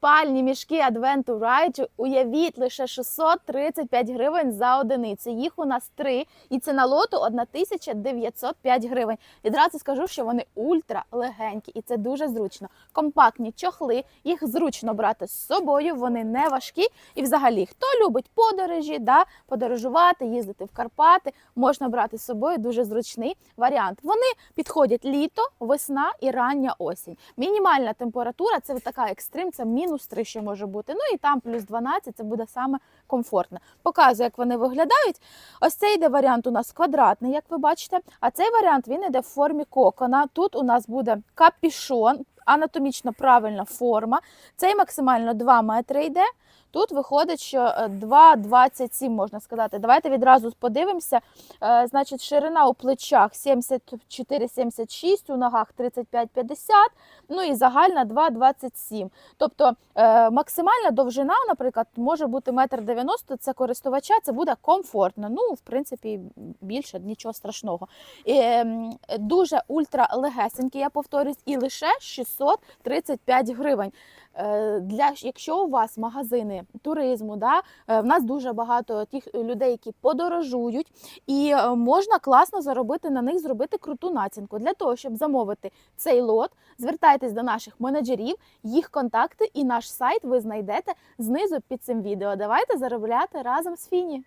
Спальні мішки Adventure Ride, уявіть, лише 635 гривень за одиницю. Їх у нас три, і ціна лоту 1905 гривень. Відразу скажу, що вони ультра легенькі, і це дуже зручно. Компактні чохли, їх зручно брати з собою, вони не важкі. І взагалі, хто любить подорожі, да, подорожувати, їздити в Карпати, можна брати з собою дуже зручний варіант. Вони підходять літо, весна і рання осінь. Мінімальна температура це така екстрим, це мінус 3 ще може бути. Ну і там плюс 12, це буде саме комфортно. Показую, як вони виглядають. Ось цей йде варіант у нас квадратний, як ви бачите. А цей варіант він йде в формі кокона. Тут у нас буде капішон, анатомічно правильна форма. Цей максимально 2 метри йде. Тут виходить, що е, 2,27 можна сказати. Давайте відразу подивимося. Е, Значить, ширина у плечах 74-76, у ногах 35-50, ну і загальна 2,27. Тобто е, максимальна довжина, наприклад, може бути 1,90 м, це користувача, це буде комфортно. Ну, в принципі, більше нічого страшного. І, ем, дуже ультра легесенький, я повторюсь, і лише 635 гривень. Е, Для якщо у вас магазини туризму, да, е, в нас дуже багато тих людей, які подорожують, і е, можна класно заробити на них, зробити круту націнку. Для того, щоб замовити цей лот, звертайтесь до наших менеджерів, їх контакти і наш сайт ви знайдете знизу під цим відео. Давайте заробляти разом з Фіні.